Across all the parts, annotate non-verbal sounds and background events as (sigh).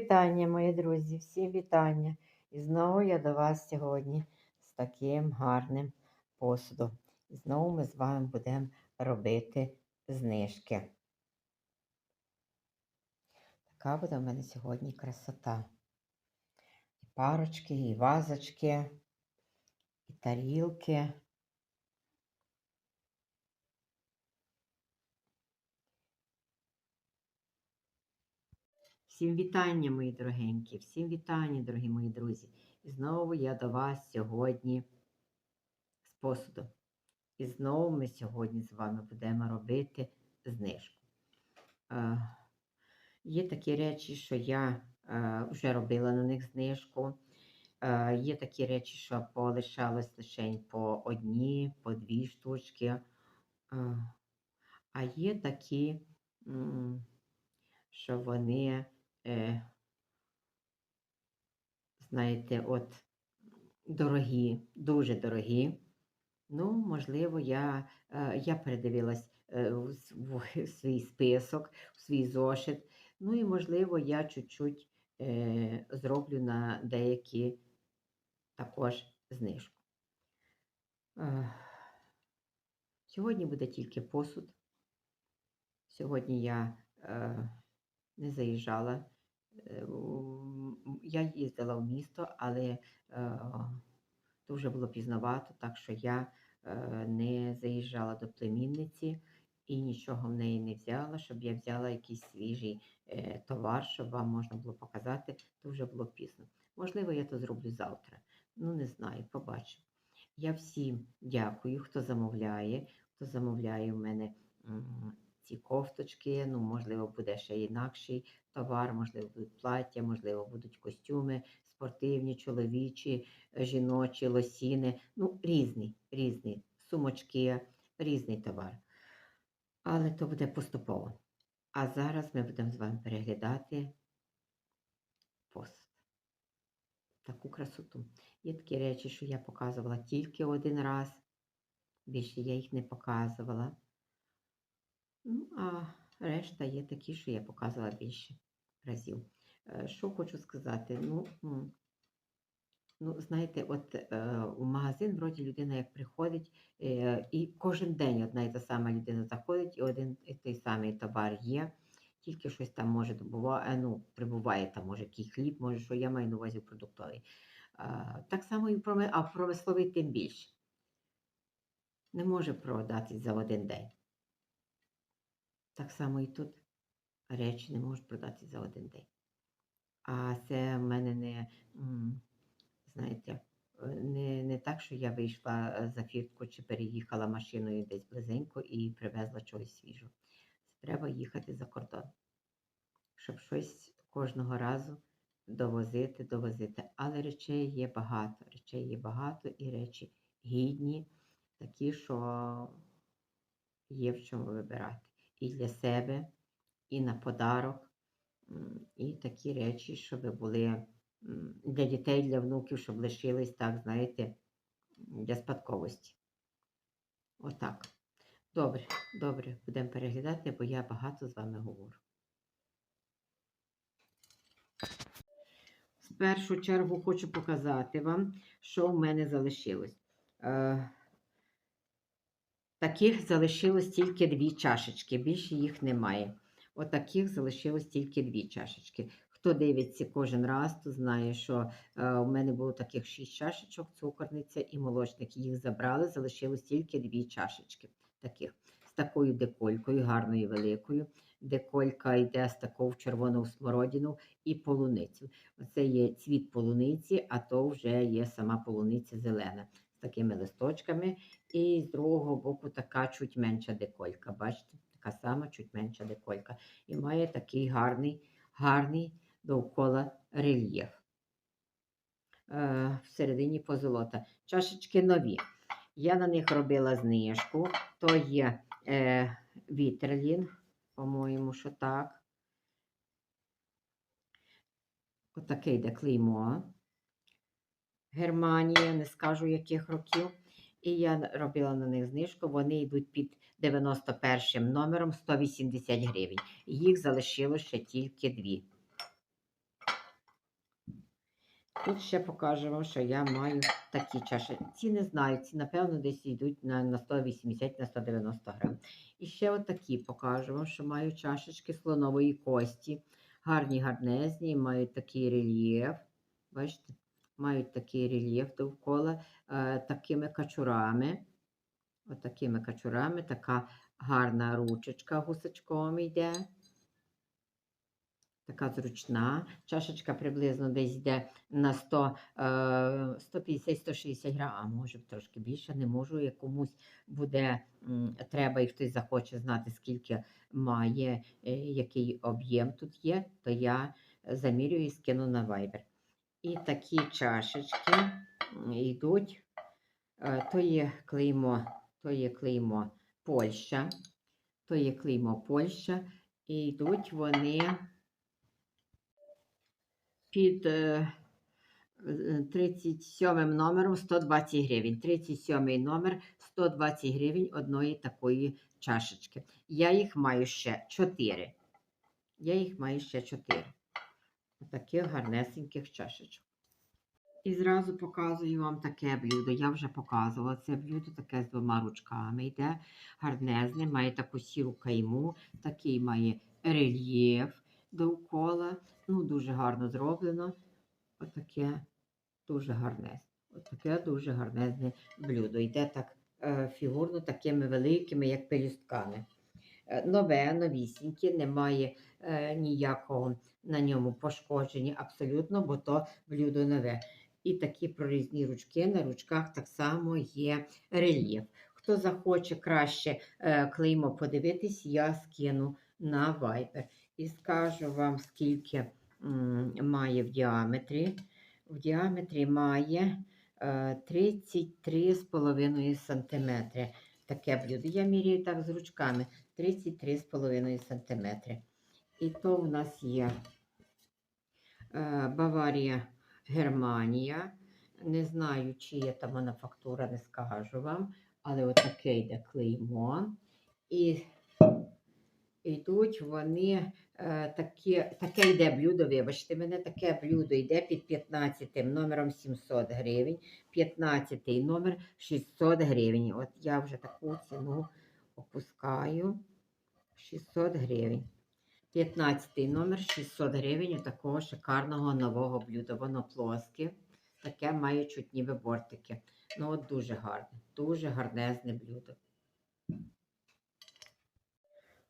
вітання, мої друзі, всім вітання. І знову я до вас сьогодні з таким гарним посудом. І знову ми з вами будемо робити знижки. Така буде в мене сьогодні красота. І парочки, і вазочки, і тарілки. Всім вітання, мої дорогенькі, всім вітання, дорогі мої друзі. І знову я до вас сьогодні з посуду. І знову ми сьогодні з вами будемо робити знижку. Е, є такі речі, що я е, вже робила на них знижку. Е, є такі речі, що полишалось лише по одній, по дві штучки. Е, а є такі, що вони е, знаєте, от дорогі, дуже дорогі. Ну, можливо, я, е, я передивилась е, в в (laughs) свій список, в свій зошит. Ну і, можливо, я чуть-чуть е, зроблю на деякі також знижку. Е, Сьогодні буде тільки посуд. Сьогодні я е, не заїжджала. Е, Я їздила в місто, але е, то вже було пізновато, так що я е, не заїжджала до племінниці і нічого в неї не взяла, щоб я взяла якийсь свіжий товар, щоб вам можна було показати, то вже було пізно. Можливо, я то зроблю завтра. Ну, не знаю, побачимо. Я всім дякую, хто замовляє, хто замовляє в мене ці кофточки. Ну, можливо, буде ще інакший товар, можливо, будуть плаття, можливо, будуть костюми спортивні, чоловічі, е, жіночі, лосіни. Ну, різні, різні сумочки, різний товар. Але то буде поступово. А зараз ми будемо з вами переглядати посуд. Таку красоту. Є такі речі, що я показувала тільки один раз. Більше я їх не показувала. Ну, а решта є такі, що я показувала більше разів. Е, Що хочу сказати? Ну, ну знаєте, от е, у магазин вроді людина як приходить, е, і кожен день одна і та сама людина заходить, і один і той самий товар є. Тільки щось там може добувати, ну, прибуває там, може, який хліб, може, що я маю на увазі продуктовий. Е, так само і проме- а промисловий тим більше. Не може продатись за один день. Так само і тут речі не можуть продатись за один день. А це в мене не, знаєте, не, не так, що я вийшла е, за фіртку чи переїхала машиною десь близенько і привезла чогось свіжого. Треба їхати за кордон, щоб щось кожного разу довозити, довозити. Але речей є багато. Речей є багато і речі гідні, такі, що є в чому вибирати. І для себе, і на подарок, і такі речі, щоб були для дітей, для внуків, щоб лишились так, знаєте, для спадковості. Отак. Добре, добре, будемо переглядати, бо я багато з вами говорю. В першу чергу хочу показати вам, що в мене залишилось. Таких залишилось тільки дві чашечки, більше їх немає. Отаких залишилось тільки дві чашечки. Хто дивиться кожен раз, то знає, що е, у мене було таких шість чашечок, цукорниця і молочник. Їх забрали, залишилось тільки дві чашечки. Таких з такою деколькою, гарною великою. Деколька йде з такою червону смородину і полуницю. Оце є цвіт полуниці, а то вже є сама полуниця зелена такими листочками. І з другого боку така чуть менша деколька. Бачите, така сама чуть менша деколька. І має такий гарний, гарний довкола рельєф. Е, всередині позолота. Чашечки нові. Я на них робила знижку. То є е, вітерлін, по-моєму, що так. Отаке йде клеймо. Германія, не скажу яких років. І я робила на них знижку. Вони йдуть під 91 номером 180 гривень. Їх залишилося ще тільки дві. Тут ще покажу вам, що я маю такі чаші. Ці не знаю, ці, напевно, десь йдуть на, на 180 на 190 грам. І ще отакі покажу вам, що маю чашечки слонової кості. Гарні, гарнезні, мають такий рельєф. Бачите? Мають такий рельєф довкола е, такими качурами. Отакими качурами, така гарна ручечка гусачком йде. Така зручна. Чашечка приблизно десь йде на 100, е, 150-160 грам, а може трошки більше, не можу. Як комусь буде треба і хтось захоче знати, скільки має, е, який об'єм тут є, то я замірюю і скину на Viber. І такі чашечки йдуть. Е, То є клеймо, то є клеймо Польща, то є клеймо Польща, і йдуть вони під е, е, 37 номером 120 гривень. 37 номер 120 гривень одної такої чашечки. Я їх маю ще 4. Я їх маю ще 4. Таких гарнесеньких чашечок. І зразу показую вам таке блюдо. Я вже показувала це блюдо, таке з двома ручками йде. Гарнезне, має таку сіру кайму, такий має рельєф довкола. Ну, дуже гарно зроблено. Отаке дуже гарне. Отаке дуже гарнезне блюдо. Йде так е, фігурно такими великими, як пелюстками. Е, Нове, новісіньке, немає е, ніякого на ньому пошкодження абсолютно, бо то блюдо нове. І такі прорізні ручки. На ручках так само є рельєф. Хто захоче краще е, клеймо подивитись, я скину на Viber. І скажу вам, скільки м, має в діаметрі. В діаметрі має е, 33,5 см. Таке блюдо. Я міряю так з ручками 33,5 см. І то в нас є е, Баварія, Германія. Не знаю, чи є там мануфактура, не скажу вам, але отаке йде клеймо. І йдуть вони е, такі, таке йде блюдо, вибачте мене, таке блюдо йде під 15 номером 700 гривень, 15 номер 600 гривень. От я вже таку ціну опускаю 600 гривень. 15 номер 600 гривень у такого шикарного нового блюда. Воно плоске, таке має чуть ніби бортики. Ну от дуже гарне, дуже гарнезне блюдо.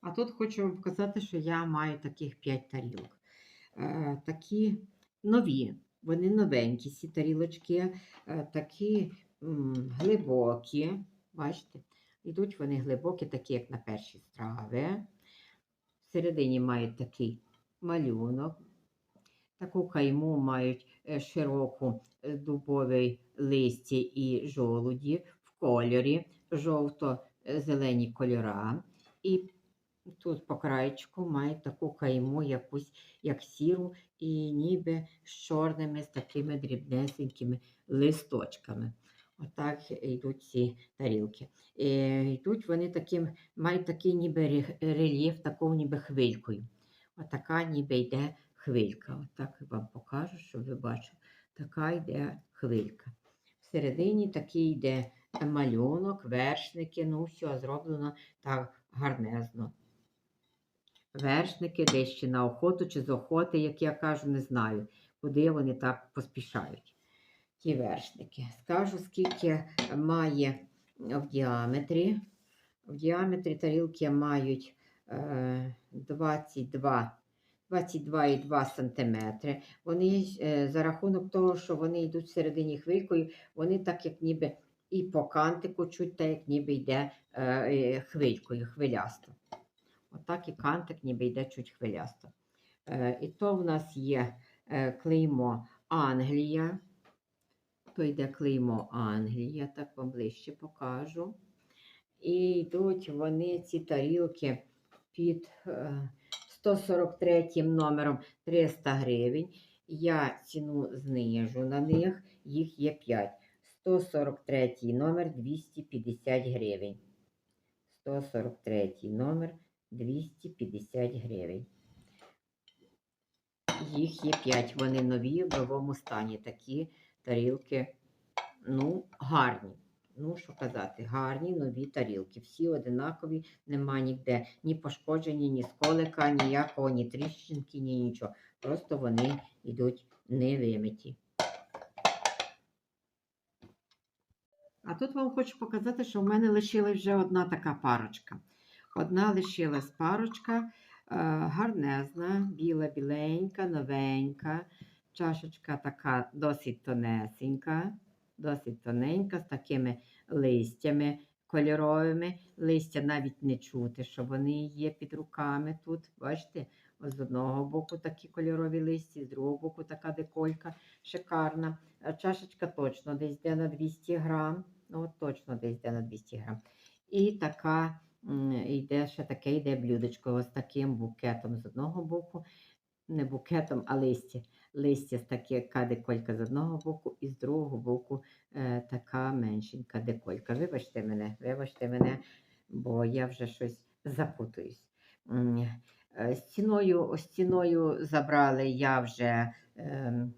А тут хочу вам показати, що я маю таких 5 тарілок. Е, такі нові, вони новенькі, ці тарілочки, е, такі м, глибокі. Бачите? Йдуть вони глибокі, такі, як на перші страви. Всередині мають такий малюнок. Таку кайму мають е, широку е, дубовий листі і жолуді в кольорі, жовто-зелені кольора. І тут по краєчку мають таку кайму, якусь як сіру, і ніби з чорними, з такими дрібнесенькими листочками. Отак йдуть ці тарілки. Е, йдуть вони таким, мають такий ніби рельєф, такого ніби хвилькою. Отака ніби йде хвилька. Отак вам покажу, щоб ви бачили. Така йде хвилька. Всередині такий йде малюнок, вершники, ну все зроблено так гарнезно. Вершники десь чи на охоту, чи з охоти, як я кажу, не знаю, куди вони так поспішають. Ті вершники. Скажу, скільки має в діаметрі. В діаметрі тарілки мають е, 22 22,2 см. Вони е, за рахунок того, що вони йдуть всередині хвилькою, вони так як ніби і по кантику чуть так, як ніби йде е, хвилькою, хвилясто. Отак і кантик ніби йде чуть хвилясто. Е, і то в нас є клеймо Англія. То йде клеймо Англія, так вам ближче покажу. І йдуть вони, ці тарілки, під е, 143 номером 300 гривень. Я ціну знижу на них, їх є 5. 143 номер 250 гривень. 143 номер 250 гривень. їх є 5. Вони нові в новому стані. Такі тарілки, ну, гарні. Ну, що казати, гарні нові тарілки. Всі одинакові, нема ніде ні пошкоджені, ні сколика, ніякого, ні тріщинки, ні нічого. Просто вони йдуть невимиті. А тут вам хочу показати, що в мене лишилась вже одна така парочка. Одна лишилась парочка, е, гарнезна, біла, біленька, новенька. Чашечка така досить тонесенька, досить тоненька, з такими листями кольоровими. Листя навіть не чути, що вони є під руками тут. Бачите? З одного боку такі кольорові листі, з другого боку така деколька шикарна. Чашечка точно десь йде на 200 грам. Ну, точно десь йде на 200 грам. І така йде ще таке йде блюдечко ось таким букетом з одного боку. Не букетом, а листя. Листя з така деколька з одного боку, і з другого боку е, така меншенька деколька. Вибачте мене, вибачте мене, бо я вже щось запутуюсь. Е, Стіною, стіною забрали я вже ем,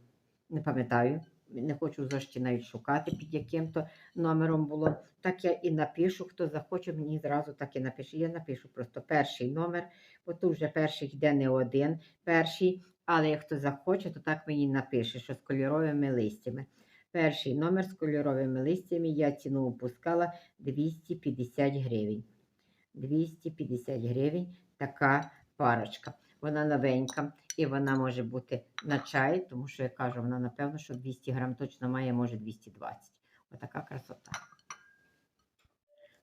не пам'ятаю, не хочу зошиті навіть шукати, під яким то номером було. Так я і напишу, хто захоче, мені зразу так і напише. Я напишу просто перший номер, бо тут вже перший йде не один перший, але як хто захоче, то так мені напише, що з кольоровими листями. Перший номер з кольоровими листями я ціну опускала 250 гривень. 250 гривень така парочка. Вона новенька і вона може бути на чай, тому що я кажу, вона напевно, що 200 грам точно має, може 220. Отака красота.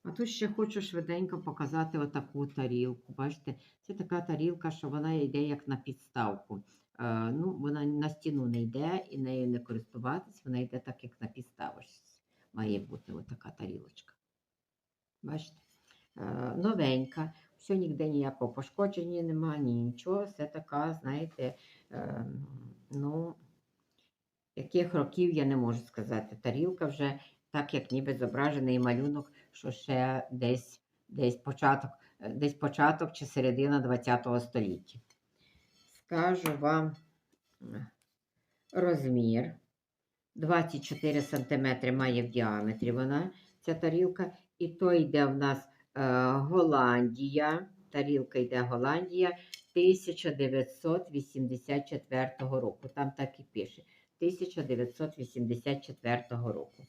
А тут ще хочу швиденько показати отаку тарілку. Бачите, це така тарілка, що вона йде як на підставку. Е, ну, вона на стіну не йде і нею не користуватись, вона йде так, як на підставочці. Має бути отака тарілочка. Бачите? Е, новенька, все ніде ніякого пошкодження немає, ні нічого. Все така, знаєте, е, ну, яких років я не можу сказати. Тарілка вже так, як ніби зображений малюнок, що ще десь, десь, початок, е, десь початок чи середина ХХ століття. Скажу вам розмір. 24 см має в діаметрі вона, ця тарілка. І то йде в нас е, Голландія. Тарілка йде Голландія 1984 року. Там так і пише. 1984 року.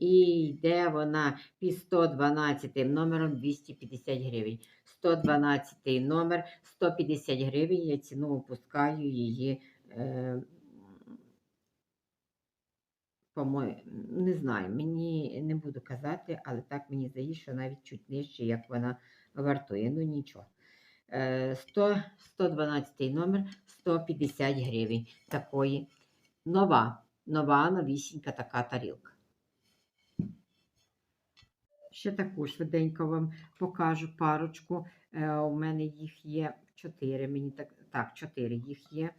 І йде вона під 112 номером 250 гривень. 112 номер 150 гривень. Я ціну опускаю її. Е, не знаю, мені не буду казати, але так мені здається, що навіть чуть нижче, як вона вартує. Ну нічого. Е, 100, 112 номер 150 гривень. Такої нова, нова, новісінька така тарілка. Ще таку швиденько вам покажу парочку. Е, у мене їх є чотири. Мені так, так, чотири їх є.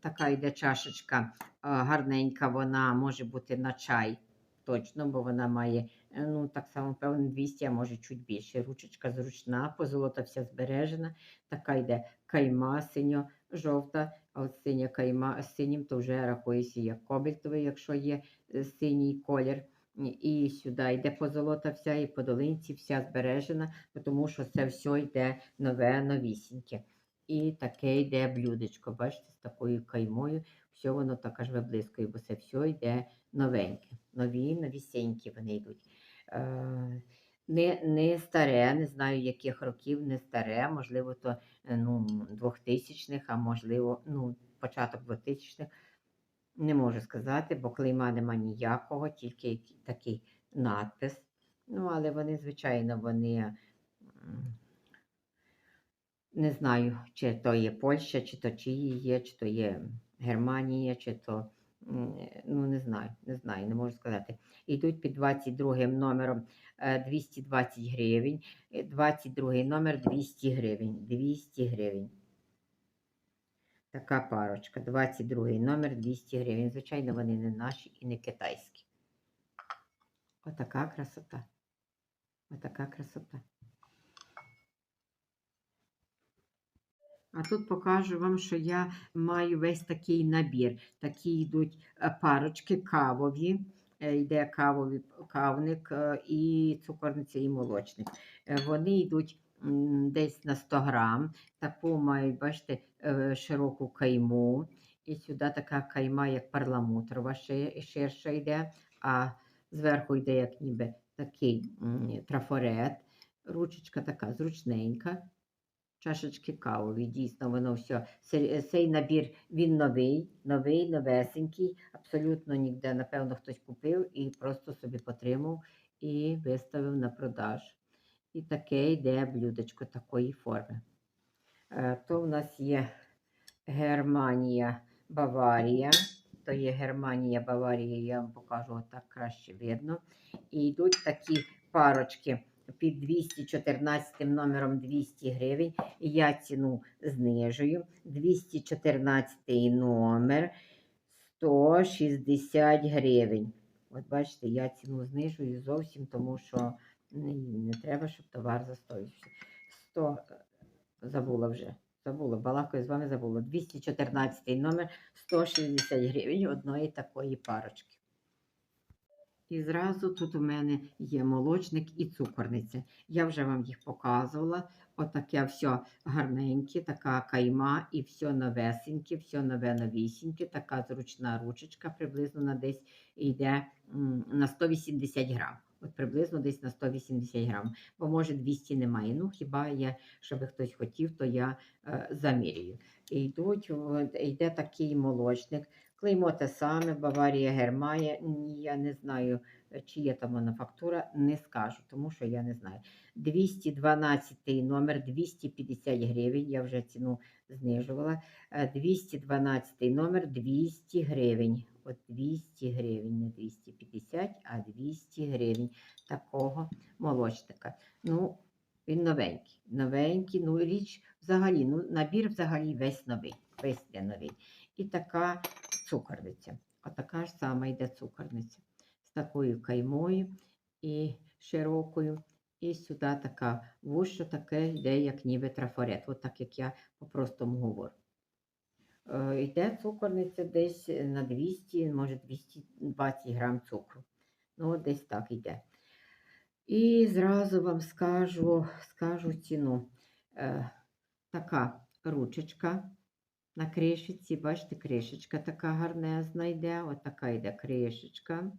Така йде чашечка е, гарненька, вона може бути на чай. Точно, бо вона має, е, ну, так само, певно, 200, а може чуть більше. Ручечка зручна, позолота вся збережена. Така йде кайма синьо-жовта, а от синя кайма з синім, то вже рахується як кобальтовий, якщо є синій колір. І сюди йде позолота вся, і по долинці вся збережена, тому що це все йде нове, новісіньке. І таке йде блюдечко, бачите, з такою каймою. Все воно так аж виблискує, бо це все йде новеньке. Нові, новісінькі вони йдуть. Е, не, не старе, не знаю, яких років, не старе, можливо, то е, ну, 2000-х, а можливо, ну, початок 2000-х. Не можу сказати, бо клейма нема ніякого, тільки такий надпис. Ну, але вони, звичайно, вони не знаю, чи то є Польща, чи то чиї є, чи то є Германія, чи то ну не знаю, не знаю, не можу сказати. Йдуть під 22 номером е, 220 гривень, е, 22 номер 200 гривень. 200 гривень. Така парочка. 22 номер 200 гривень. Звичайно, вони не наші і не китайські. Отака красота. Отака красота. А тут покажу вам, що я маю весь такий набір. Такі йдуть е, парочки кавові. Е, Йде кавовий кавник е, і цукорниця, і молочник. Вони йдуть десь на 100 грам. Таку мають, бачите, е, широку кайму. І сюди така кайма, як парламутрова, ши- ширша йде, а зверху йде як ніби такий трафарет. Ручечка така зручненька. Чашечки кавові, дійсно, воно все. Цей набір він новий, новий, новесенький. Абсолютно ніде, напевно, хтось купив і просто собі потримав і виставив на продаж. І таке йде блюдечко такої форми. Е, То в нас є Германія, Баварія. То є Германія, Баварія, я вам покажу отак краще видно. І йдуть такі парочки під 214 номером 200 гривень. Я ціну знижую. 214 номер 160 гривень. От бачите, я ціну знижую зовсім, тому що не, треба, щоб товар застоївся. 100, е, забула вже. Забула, балакаю з вами забула. 214 номер 160 гривень одної такої парочки. І зразу тут у мене є молочник і цукорниця. Я вже вам їх показувала. Отаке все гарненьке, така кайма і все новесеньке, все нове новісіньке, така зручна ручечка, приблизно на десь йде на 180 грам. От приблизно десь на 180 грам, бо може 200 немає. Ну, хіба є, щоб хтось хотів, то я е, замірюю. І йдуть, йде такий молочник. Клеймо те саме, Баварія, Германія. Я не знаю, чи є там мануфактура, не скажу, тому що я не знаю. 212 номер, 250 гривень, я вже ціну знижувала. Е, 212 номер, 200 гривень. От 200 гривень, не 250, а 200 гривень такого молочника. Ну, він новенький. Новенький, ну річ взагалі, ну набір взагалі весь новий. Весь йде новий. І така цукорниця. Отака ж сама йде цукорниця. З такою каймою і широкою. І сюди така вуща таке йде, як ніби трафарет. От так як я по-простому говорю. Е, Йде цукорниця десь на 200, може 220 грам цукру. Ну, десь так йде. І зразу вам скажу, скажу ціну. Е, така ручечка на кришечці, бачите, кришечка така гарнезна йде, от така йде кришечка.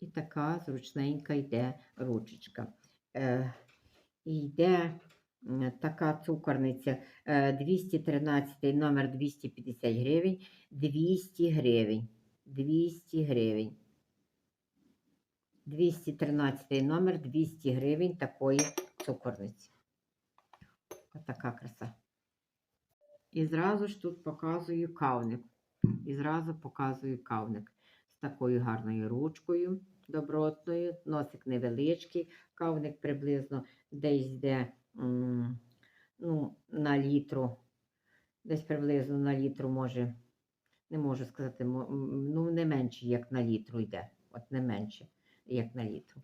І така зручненька йде ручечка. Е, йде така цукорниця е, 213 номер 250 гривень, 200 гривень. 200 гривень. 213 номер 200 гривень такої цукорниці. Отака краса. І зразу ж тут показую кавник. І зразу показую кавник такою гарною ручкою добротною. Носик невеличкий, кавник приблизно десь йде ну, на літру. Десь приблизно на літру може, не можу сказати, ну не менше, як на літру йде. От не менше, як на літру.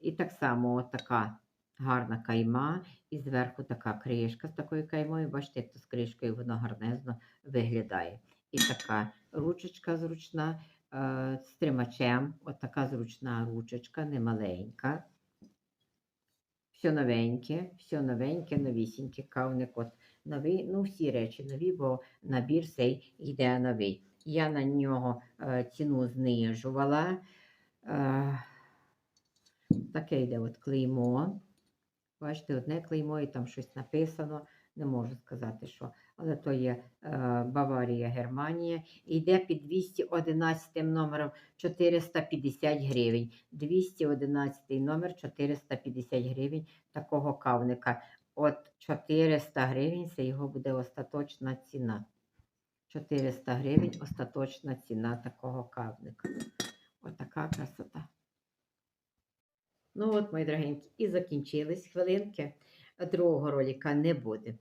І так само от така гарна кайма, і зверху така кришка з такою каймою. Бачите, як то з кришкою воно гарнезно виглядає. І така ручечка зручна з тримачем. От така зручна ручечка, немаленька. Все новеньке, все новеньке, новісіньке, кавник. От новий, ну всі речі нові, бо набір цей йде новий. Я на нього е, ціну знижувала. Е, таке йде от клеймо. Бачите, одне клеймо і там щось написано. Не можу сказати, що. Але то є е, Баварія, Германія. Йде під 211 номером 450 гривень. 211 номер 450 гривень такого кавника. От 400 гривень це його буде остаточна ціна. 400 гривень остаточна ціна такого кавника. Отака красота. Ну от, мої дорогенькі, і закінчились хвилинки. Другого ролика не буде.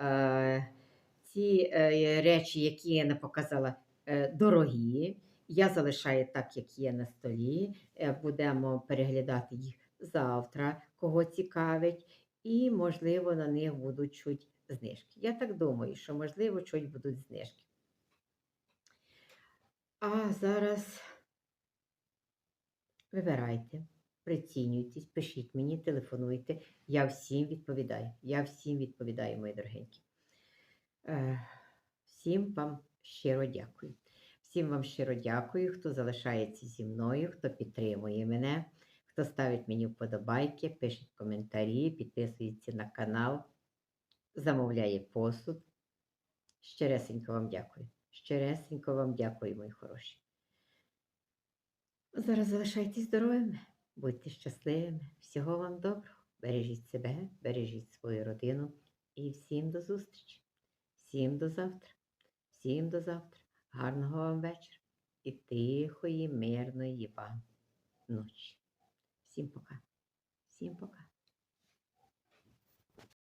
Е, ці е, речі, які я не показала, е, дорогі. Я залишаю так, як є на столі. Е, будемо переглядати їх завтра, кого цікавить. І, можливо, на них будуть чуть знижки. Я так думаю, що, можливо, чуть будуть знижки. А зараз вибирайте, прицінюйтесь, пишіть мені, телефонуйте. Я всім відповідаю. Я всім відповідаю, мої дорогенькі. Е, Всім вам щиро дякую. Всім вам щиро дякую, хто залишається зі мною, хто підтримує мене, хто ставить мені вподобайки, пише коментарі, підписується на канал, замовляє посуд. Щиресенько вам дякую. Щиресенько вам дякую, мої хороші. Зараз залишайтесь здоровими, будьте щасливими. Всього вам доброго. Бережіть себе, бережіть свою родину і всім до зустрічі. Всім до завтра. Всім до завтра. Гарного вам вечора і тихої, мирної вам ночі. Всім пока. Всім пока.